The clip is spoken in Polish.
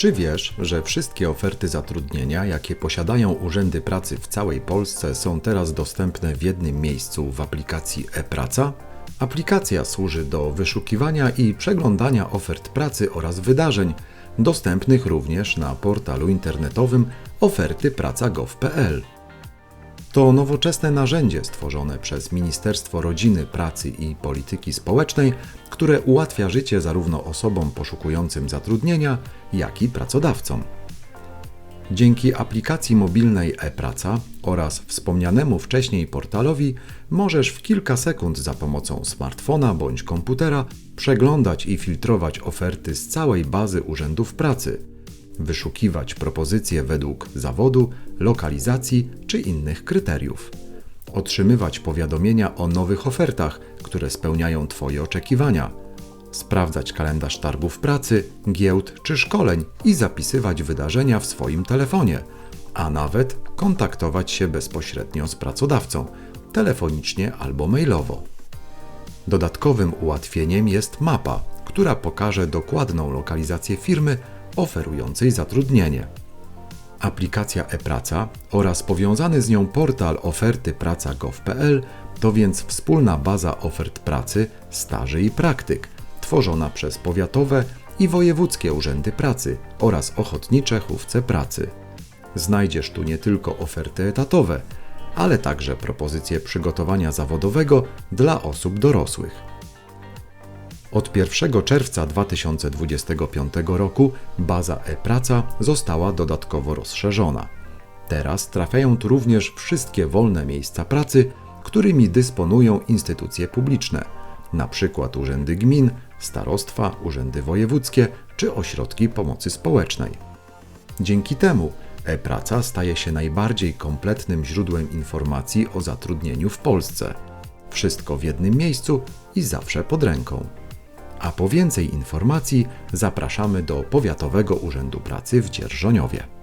Czy wiesz, że wszystkie oferty zatrudnienia, jakie posiadają urzędy pracy w całej Polsce, są teraz dostępne w jednym miejscu w aplikacji e-Praca? Aplikacja służy do wyszukiwania i przeglądania ofert pracy oraz wydarzeń, dostępnych również na portalu internetowym ofertypraca.gov.pl. To nowoczesne narzędzie stworzone przez Ministerstwo Rodziny, Pracy i Polityki Społecznej, które ułatwia życie zarówno osobom poszukującym zatrudnienia, jak i pracodawcom. Dzięki aplikacji mobilnej e-Praca oraz wspomnianemu wcześniej portalowi możesz w kilka sekund za pomocą smartfona bądź komputera przeglądać i filtrować oferty z całej bazy urzędów pracy, wyszukiwać propozycje według zawodu, lokalizacji czy innych kryteriów, otrzymywać powiadomienia o nowych ofertach, które spełniają Twoje oczekiwania, sprawdzać kalendarz targów pracy, giełd czy szkoleń i zapisywać wydarzenia w swoim telefonie, a nawet kontaktować się bezpośrednio z pracodawcą, telefonicznie albo mailowo. Dodatkowym ułatwieniem jest mapa, która pokaże dokładną lokalizację firmy oferującej zatrudnienie. Aplikacja e-praca oraz powiązany z nią portal ofertypraca.gov.pl to więc wspólna baza ofert pracy, staży i praktyk, tworzona przez powiatowe i wojewódzkie urzędy pracy oraz ochotnicze chówce pracy. Znajdziesz tu nie tylko oferty etatowe, ale także propozycje przygotowania zawodowego dla osób dorosłych. Od 1 czerwca 2025 roku baza e-praca została dodatkowo rozszerzona. Teraz trafiają tu również wszystkie wolne miejsca pracy, którymi dysponują instytucje publiczne, np. urzędy gmin, starostwa, urzędy wojewódzkie czy ośrodki pomocy społecznej. Dzięki temu e-praca staje się najbardziej kompletnym źródłem informacji o zatrudnieniu w Polsce. Wszystko w jednym miejscu i zawsze pod ręką. A po więcej informacji zapraszamy do Powiatowego Urzędu Pracy w Dzierżoniowie.